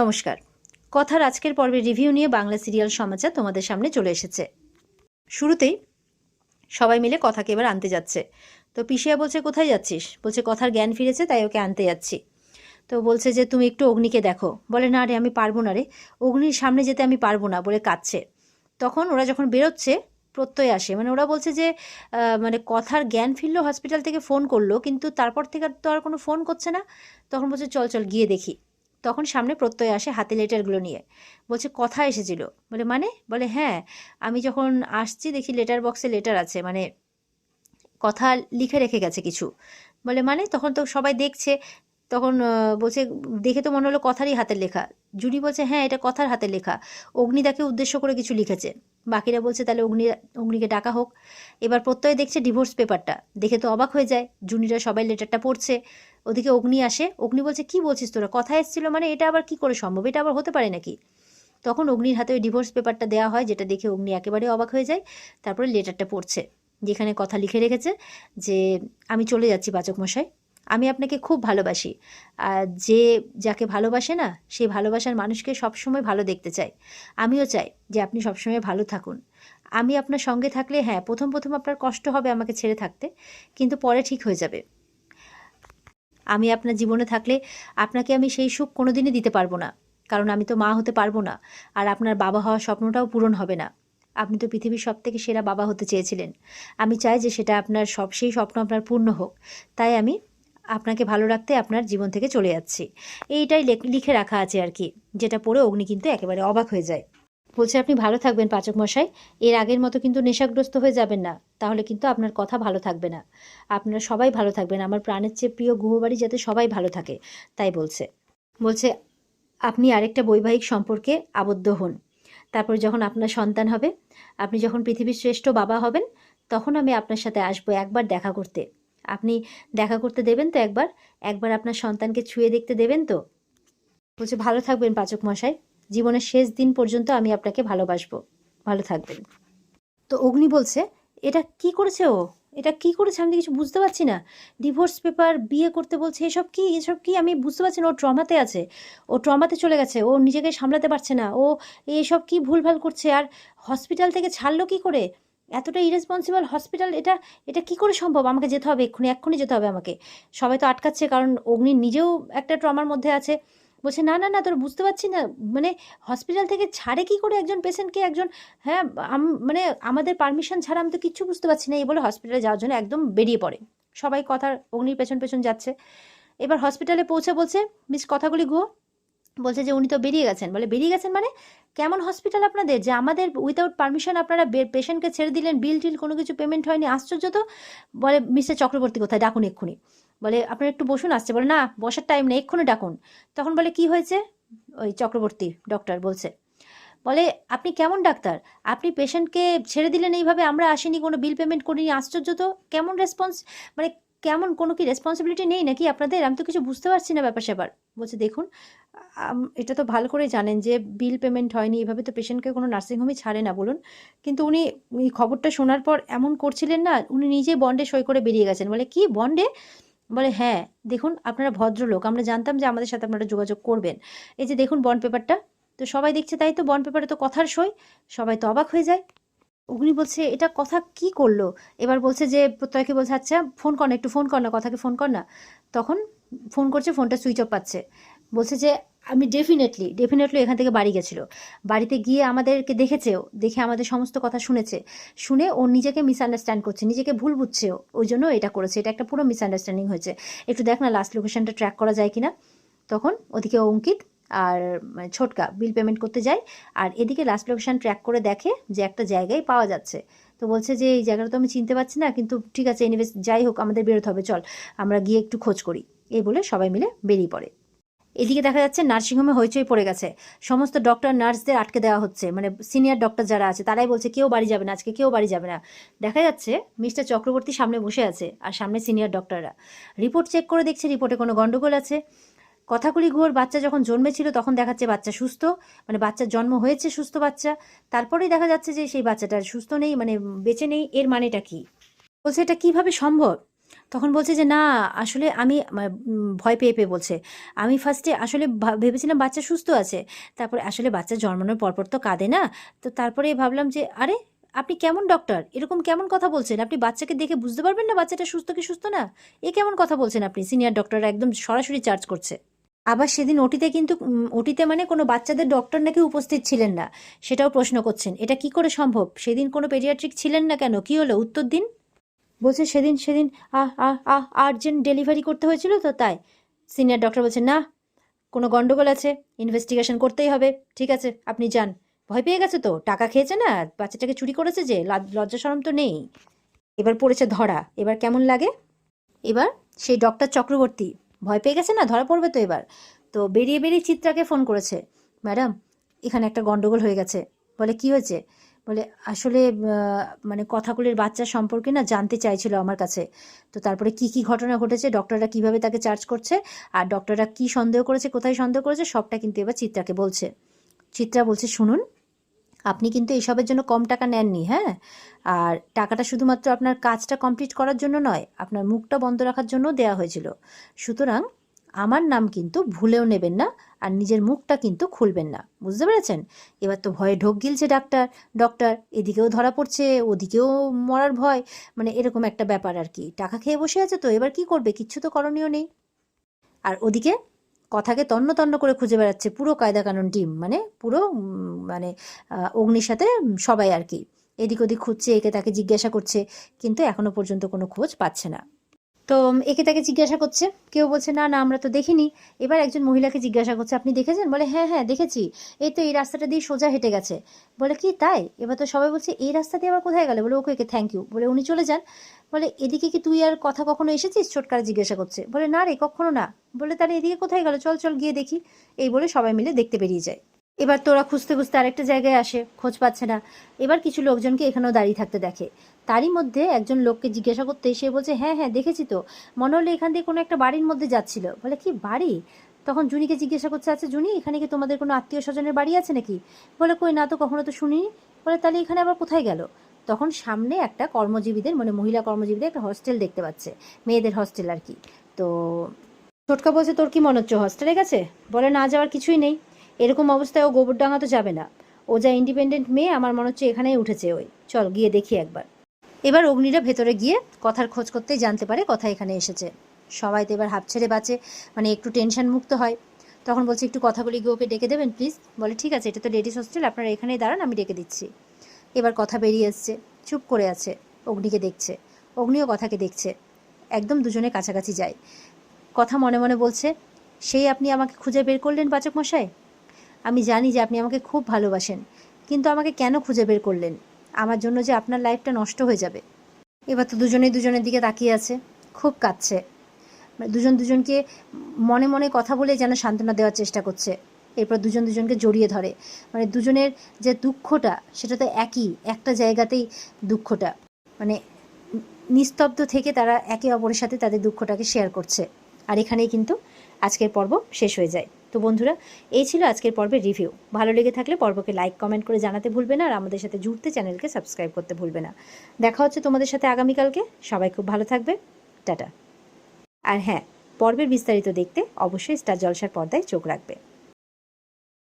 নমস্কার। কথার আজকের পর্বে রিভিউ নিয়ে বাংলা সিরিয়াল সমাচার তোমাদের সামনে চলে এসেছে। শুরুতেই সবাই মিলে কথাকে এবার আনতে যাচ্ছে। তো পিসিয়া বলছে, কোথায় যাচ্ছিস? বলছে, কথার জ্ঞান ফিরেছে, তাই ওকে আনতে যাচ্ছি। তো বলছে যে, তুমি একটু অগ্নিকে দেখো। বলে, না রে, আমি পারব না রে। অগ্নির সামনে যেতে আমি পারব না, বলে কাঁদছে। তখন ওরা যখন বেরোচ্ছে, প্রত্যয় আসে। মানে ওরা বলছে যে মানে কথার জ্ঞান ফিরলো, হসপিটাল থেকে ফোন করল, কিন্তু তারপর থেকে তো আর কোনো ফোন করছে না। তখন বলছে, চল চল, গিয়ে দেখি। তখন সামনে প্রত্যয় আসে হাতে লেটারগুলো নিয়ে। বলছে, কথা এসেছিল। বলে মানে? বলে হ্যাঁ আমি যখন আসছি দেখি লেটার বক্সে লেটার আছে মানে কথা লিখে রেখে গেছে কিছু। বলে মানে? তখন তো সবাই দেখছে। তখন বলছে, দেখে তো মনে হলো কথারই হাতের লেখা। জুরি বলছে হ্যাঁ এটা কথার হাতের লেখা। অগ্নিদাকে উদ্দেশ্য করে কিছু লিখেছে। বাকিরা বলছে, তাহলে অগ্নি, অগ্নিকে ডাকা হোক। এবার প্রত্যয় দেখছে ডিভোর্স পেপারটা। দেখে তো অবাক হয়ে যায়। জুনিরা সবাই লেটারটা পড়ছে। ওদিকে অগ্নি আসে। অগ্নি বলছে, কি বলছিস তোরা? কথা এসেছিল মানে এটা আবার কি করে সম্ভব? এটা আবার হতে পারে নাকি? তখন অগ্নির হাতে ওই ডিভোর্স পেপারটা দেওয়া হয়, যেটা দেখে অগ্নি একেবারে অবাক হয়ে যায়। তারপরে লেটারটা পড়ছে, যেখানে কথা লিখে রেখেছে যে, আমি চলে যাচ্ছি পাচক মশাই। আমি আপনাকে খুব ভালোবাসি। আর যে যাকে ভালোবাসে না সেই ভালোবাসার মানুষকে সবসময় ভালো দেখতে চাই আমিও চাই যে আপনি সবসময় ভালো থাকুন। আমি আপনার সঙ্গে থাকলে হ্যাঁ প্রথম প্রথম আপনার কষ্ট হবে আমাকে ছেড়ে থাকতে, কিন্তু পরে ঠিক হয়ে যাবে। আমি আপনার জীবনে থাকলে আপনাকে আমি সেই সুখ কোনোদিনই দিতে পারব না। কারণ আমি তো মা হতে পারব না। আর আপনার বাবা হওয়ার স্বপ্নটাও পূরণ হবে না। আপনি তো পৃথিবীর সব থেকে সেরা বাবা হতে চেয়েছিলেন। আমি চাই যে সেটা আপনার সব, সেই স্বপ্ন আপনার পূর্ণ হোক। তাই আমি আপনাকে ভালো রাখতে আপনার জীবন থেকে চলে যাচ্ছি। এইটাই লেখ- রাখা আছে আর কি। যেটা পড়ে অগ্নি কিন্তু একেবারে অবাক হয়ে যায়। বলছে, আপনি ভালো থাকবেন পাচক মশাই। এর আগের মতো কিন্তু নেশাগ্রস্ত হয়ে যাবেন না। তাহলে কিন্তু আপনার কথা ভালো থাকবে না। আপনারা সবাই ভালো থাকবেন। আমার প্রাণের চেয়ে প্রিয় গুহবাড়ি যাতে সবাই ভালো থাকে। তাই বলছে। বলছে, আপনি আরেকটা বৈবাহিক সম্পর্কে আবদ্ধ হন। তারপর যখন আপনার সন্তান হবে, আপনি যখন পৃথিবীর শ্রেষ্ঠ বাবা হবেন, তখন আমি আপনার সাথে আসব একবার দেখা করতে। আপনি দেখা করতে দেবেন তো একবার? একবার আপনার সন্তানকে ছুঁয়ে দেখতে দেবেন তো? বলছে, ভালো থাকবেন পাচক মশাই। জীবনের শেষ দিন পর্যন্ত আমি আপনাকে ভালোবাসবো। ভালো থাকবেন। তো অগ্নি বলছে, এটা কি করেছে ও? এটা কি করেছে? আমি কিছু বুঝতে পারছি না। ডিভোর্স পেপার, বিয়ে করতে বলছে, এসব কি? এসব কি? আমি বুঝতে পারছি না, ও ট্রমাতে আছে। ও ট্রমাতে চলে গেছে। ও নিজেকে সামলাতে পারছে না। ও এসব কি ভুলভাল করছে? আর হসপিটাল থেকে ছাড়লো কি করে? এতটা ইরেসপন্সিবল হসপিটাল এটা এটা কি করে সম্ভব? আমাকে যেতে হবে, এক্ষুনি এক্ষুনি যেতে হবে আমাকে। সবাই তো আটকাচ্ছে, কারণ অগ্নি নিজেও একটা ট্রমার মধ্যে আছে। বলছে, না না না, তোর বুঝতে পারছি না। মানে হসপিটাল থেকে ছাড়ে কি করে একজন পেশেন্টকে একজন হ্যাঁ মানে আমাদের পারমিশন ছাড়া আমি তো কিচ্ছু বুঝতে পারছি না। এই বলে হসপিটালে যাওয়ার জন্য একদম বেরিয়ে পড়ে। সবাই কথার অগ্নির পেছন পেছন যাচ্ছে। এবার হসপিটালে পৌঁছে বলছে, মিস, কথাগুলি গো বলছে যে, উনি তো বেরিয়ে গেছেন। বলে, বেরিয়ে গেছেন মানে? কেমন হসপিটাল আপনাদের? যে আমাদের উইদাউট পারমিশন আপনারা পেশেন্টকে ছেড়ে দিলেন বিল টিল কোনো কিছু পেমেন্ট হয়নি, আশ্চর্য তো? বলে, মিস্টার চক্রবর্তী, কোথায়? ডাকুন এক্ষুনি। বলে, আপনারা একটু বসুন, আসছে। বলে, না, বসার টাইম নেই, এক্ষুনি ডাকুন। তখন বলে, কি হয়েছে? ওই চক্রবর্তী ডক্টর বলছে। বলে, আপনি কেমন ডাক্তার? আপনি পেশেন্টকে ছেড়ে দিলেন এইভাবে? আমরা আসিনি, কোনো বিল পেমেন্ট করিনি, আশ্চর্য তো? কেমন রেসপন্স মানে কেমন কোনো কি রেসপন্সিবিলিটি নেই নাকি আপনাদের? আমি তো কিছু বুঝতে পারছি না ব্যাপার স্যাপার। বলছে, দেখুন এটা তো ভালো করে জানেন যে বিল পেমেন্ট হয়নি, এভাবে তো পেশেন্টকে কোনো নার্সিংহোমই ছাড়ে না, বলুন। কিন্তু উনি এই খবরটা শোনার পর এমন করছিলেন না, উনি নিজে বন্ডে সই করে বেরিয়ে গেছেন। বলে, কি বন্ডে বলে হ্যাঁ দেখুন, আপনারা ভদ্রলোক, আমরা জানতাম যে আমাদের সাথে আপনারা যোগাযোগ করবেন। এই যে দেখুন বন্ড পেপারটা। তো সবাই দেখছে তাই তো বন্ড পেপারে তো কথার সই। সবাই তো অবাক হয়ে যায়। অগ্নি বলছে, এটা কথা কি করল? এবার বলছে যে, প্রত্যয়কে বলছে আচ্ছা ফোন কর না, একটু ফোন কর না, কথাকে ফোন কর না। তখন ফোন করছে, ফোনটা সুইচ অফ পাচ্ছে। বলছে যে আমি ডেফিনেটলি ডেফিনেটলি এখান থেকে বাড়ি গেছিল। বাড়িতে গিয়ে আমাদেরকে দেখেছেও দেখে আমাদের সমস্ত কথা শুনেছে। শুনে ও নিজেকে মিসআন্ডারস্ট্যান্ড করছে, নিজেকে ভুল বুঝছে ও। ওই জন্য এটা করেছে। এটা একটা পুরো মিসআন্ডারস্ট্যান্ডিং হয়েছে। একটু দেখ না লাস্ট লোকেশনটা ট্র্যাক করা যায় কিনা। তখন ওদিকে অঙ্কিত আর মানে ছোটকা বিল পেমেন্ট করতে যায়। আর এদিকে লাস্ট লোকেশন ট্র্যাক করে দেখে যে একটা জায়গায় পাওয়া যাচ্ছে। তো বলছে যে, এই জায়গাটা তো আমি চিনতে পারছি না, কিন্তু ঠিক আছে এনিওয়েজ যাই হোক, আমাদের বেরোতে হবে, চল। আমরা গিয়ে একটু খোঁজ করি। এই বলে সবাই মিলে বেরিয়ে পড়ে। এদিকে দেখা যাচ্ছে নার্সিংহোমে হইচই পড়ে গেছে। সমস্ত ডক্টর, নার্সদের আটকে দেওয়া হচ্ছে। মানে সিনিয়র ডক্টর যারা আছে, তারাই বলছে কেউ বাড়ি যাবে না, আজকে কেউ বাড়ি যাবে না। দেখা যাচ্ছে মিস্টার চক্রবর্তী সামনে বসে আছে আর সামনে সিনিয়র ডক্টররা। রিপোর্ট চেক করে দেখছে রিপোর্টে কোনো গন্ডগোল আছে। কথাগুলি গুহর বাচ্চা যখন জন্মেছিল তখন দেখাচ্ছে বাচ্চা সুস্থ মানে বাচ্চার জন্ম হয়েছে সুস্থ বাচ্চা। তারপরেই দেখা যাচ্ছে যে সেই বাচ্চাটার সুস্থ নেই মানে বেঁচে নেই, এর মানেটা কি? বলছে এটা কীভাবে সম্ভব? তখন বলছে যে, না, আসলে আমি ভয় পেয়ে পেয়ে বলছে। আমি ফার্স্টে আসলে ভেবেছিলাম বাচ্চা সুস্থ আছে। তারপরে আসলে বাচ্চা জন্মানোর পরপর তো কাঁদে না। তো তারপরে ভাবলাম যে, আরে, আপনি কেমন ডক্টর এরকম কেমন কথা বলছেন? আপনি বাচ্চাকে দেখে বুঝতে পারবেন না বাচ্চাটা সুস্থ কি সুস্থ না? এ কেমন কথা বলছেন আপনি? সিনিয়র ডক্টররা একদম সরাসরি চার্জ করছে। আবার সেদিন ওটিতে কিন্তু ওটিতে মানে কোনো বাচ্চাদের ডক্টর নাকি উপস্থিত ছিলেন না। সেটাও প্রশ্ন করছেন, এটা কি করে সম্ভব? সেদিন কোনো পেডিয়াট্রিক ছিলেন না কেন? কি হলো? উত্তর দিন? বলছে, সেদিন সেদিন আর্জেন্ট ডেলিভারি করতে হয়েছিল তো তাই। সিনিয়র ডক্টর বলছে, না, কোনো গন্ডগোল আছে ইনভেস্টিগেশন করতেই হবে, ঠিক আছে, আপনি যান। ভয় পেয়ে গেছে তো, টাকা খেয়েছে না, বাচ্চাটাকে চুরি করেছে যে লজ্জা সরম তো নেই। এবার পড়েছে ধরা, এবার কেমন লাগে? এবার সেই ডক্টর চক্রবর্তী, ভয় পেয়ে গেছে না, ধরা পড়বে তো এবার? তো বেরিয়ে বেরিয়ে চিত্রাকে ফোন করেছে, ম্যাডাম, এখানে একটা গন্ডগোল হয়ে গেছে। বলে, কি হয়েছে? বলে, আসলে মানে কথাগুলির বাচ্চা সম্পর্কে না জানতে চাইছিল আমার কাছে। তো তারপরে কি কি ঘটনা ঘটেছে ডক্টররা কীভাবে তাকে চার্জ করছে, আর ডক্টররা কি সন্দেহ করেছে, কোথায় সন্দেহ করেছে, সবটা কিন্তু এবার চিত্রাকে বলছে। চিত্রা বলছে, শুনুন, আপনি কিন্তু এসবের জন্য কম টাকা নেননি হ্যাঁ? আর টাকাটা শুধুমাত্র আপনার কাজটা কমপ্লিট করার জন্য নয়, আপনার মুখটা বন্ধ রাখার জন্য দেওয়া হয়েছিল। সুতরাং আমার নাম কিন্তু ভুলেও নেবেন না আর নিজের মুখটা কিন্তু খুলবেন না। বুঝতে পেরেছেন? এবার তো ভয়ে ঢোক গিলছে ডাক্তার। ডক্টর, এদিকেও ধরা পড়ছে, ওদিকেও মরার ভয়। মানে এরকম একটা ব্যাপার আর কি। টাকা খেয়ে বসে আছে তো, এবার কি করবে? কিচ্ছু তো করণীয় নেই। আর ওদিকে কথাকে তন্ন তন্ন করে খুঁজে বেড়াচ্ছে পুরো কায়দা কানুন টিম। মানে পুরো মানে অগ্নির সাথে সবাই আর কি। এদিক ওদিক খুঁজছে, একে তাকে জিজ্ঞাসা করছে, কিন্তু এখনও পর্যন্ত কোনো খোঁজ পাচ্ছে না। তো একে তাকে জিজ্ঞাসা করছে। কেউ বলছে, না না, আমরা তো দেখিনি। এবার একজন মহিলাকে জিজ্ঞাসা করছে, আপনি দেখেছেন? বলে হ্যাঁ হ্যাঁ দেখেছি। এই তো এই রাস্তাটা দিয়ে সোজা হেঁটে গেছে। বলে, কি তাই? এবার তো সবাই বলছে, এই রাস্তা দিয়ে আবার কোথায় গেলে? বলে, ওকে ওকে থ্যাংক ইউ বলে, উনি চলে যান। বলে, এদিকে কি তুই আর কথা কখনো এসেছিস? ছোটকার জিজ্ঞাসা করছে। বলে, না রে, কখনো না। বলে, তাহলে এদিকে কোথায় গেল? চল চল, গিয়ে দেখি। এই বলে সবাই মিলে দেখতে বেরিয়ে যায়। এবার তোরা খুঁজতে খুঁজতে আরেকটা জায়গায় আসে, খোঁজ পাচ্ছে না। এবার কিছু লোকজনকে এখানেও দাঁড়িয়ে থাকতে দেখে। তারই মধ্যে একজন লোককে জিজ্ঞাসা করতে সে বলছে হ্যাঁ হ্যাঁ দেখেছি তো। মনে হলো এখান দিয়ে কোনো একটা বাড়ির মধ্যে যাচ্ছিল। বলে, কি বাড়ি? তখন জুনিকে জিজ্ঞাসা করছে আচ্ছা জুনি, এখানে কি তোমাদের কোনো আত্মীয় স্বজনের বাড়ি আছে নাকি? বলে, কই না তো, কখনো তো শুনিনি। বলে, তাহলে এখানে আবার কোথায় গেল? তখন সামনে একটা কর্মজীবীদের মানে মহিলা কর্মজীবীদের একটা হস্টেল দেখতে পাচ্ছে, মেয়েদের হস্টেল আর কি। তো ছোটকা বলছে, তোর কি মনে হচ্ছে হস্টেলে গেছে? বলে, না, যাওয়ার কিছুই নেই। এরকম অবস্থায় ও গোবরডাঙ্গা তো যাবে না। ও যা ইন্ডিপেন্ডেন্ট মেয়ে, আমার মনে হচ্ছে এখানেই উঠেছে ওই। চল, গিয়ে দেখি একবার। এবার অগ্নিরা ভেতরে গিয়ে কথার খোঁজ করতেই জানতে পারে কথা এখানে এসেছে। সবাই তো এবার হাফ ছেড়ে বাঁচে মানে একটু টেনশন মুক্ত হয়। তখন বলছে, একটু কথা বলি, গিয়ে ওকে ডেকে দেবেন প্লিজ বলে, ঠিক আছে, এটা তো লেডিস হোস্টেল আপনারা এখানেই দাঁড়ান, আমি ডেকে দিচ্ছি। এবার কথা বেরিয়ে এসছে, চুপ করে আছে, অগ্নিকে দেখছে। অগ্নিও কথাকে দেখছে, একদম দুজনে কাছাকাছি যায়। কথা মনে মনে বলছে, সেই আপনি আমাকে খুঁজে বের করলেন বাচক মশাই আমি জানি যে আপনি আমাকে খুব ভালোবাসেন, কিন্তু আমাকে কেন খুঁজে বের করলেন? আমার জন্য যে আপনার লাইফটা নষ্ট হয়ে যাবে। এবার তো দুজনেই দুজনের দিকে তাকিয়ে আছে, খুব কাঁদছে। মানে দুজন দুজনকে মনে মনে কথা বলে যেন সান্ত্বনা দেওয়ার চেষ্টা করছে। এরপর দুজন দুজনকে জড়িয়ে ধরে। মানে দুজনের যে দুঃখটা, সেটা তো একই, একটা জায়গাতেই দুঃখটা। মানে নিস্তব্ধ থেকে তারা একে অপরের সাথে তাদের দুঃখটাকে শেয়ার করছে। আর এখানেই কিন্তু আজকের পর্ব শেষ হয়ে যায়। তো বন্ধুরা, এই ছিল আজকের পর্বের রিভিউ ভালো লেগে থাকলে পর্বকে লাইক কমেন্ট করে জানাতে ভুলবে না আর আমাদের সাথে জুড়তে চ্যানেলকে সাবস্ক্রাইব করতে ভুলবে না। দেখা হচ্ছে তোমাদের সাথে আগামীকালকে। সবাই খুব ভালো থাকবে। টাটা। আর হ্যাঁ পর্বের বিস্তারিত দেখতে অবশ্যই স্টার জলসার পর্দায় চোখ রাখবে।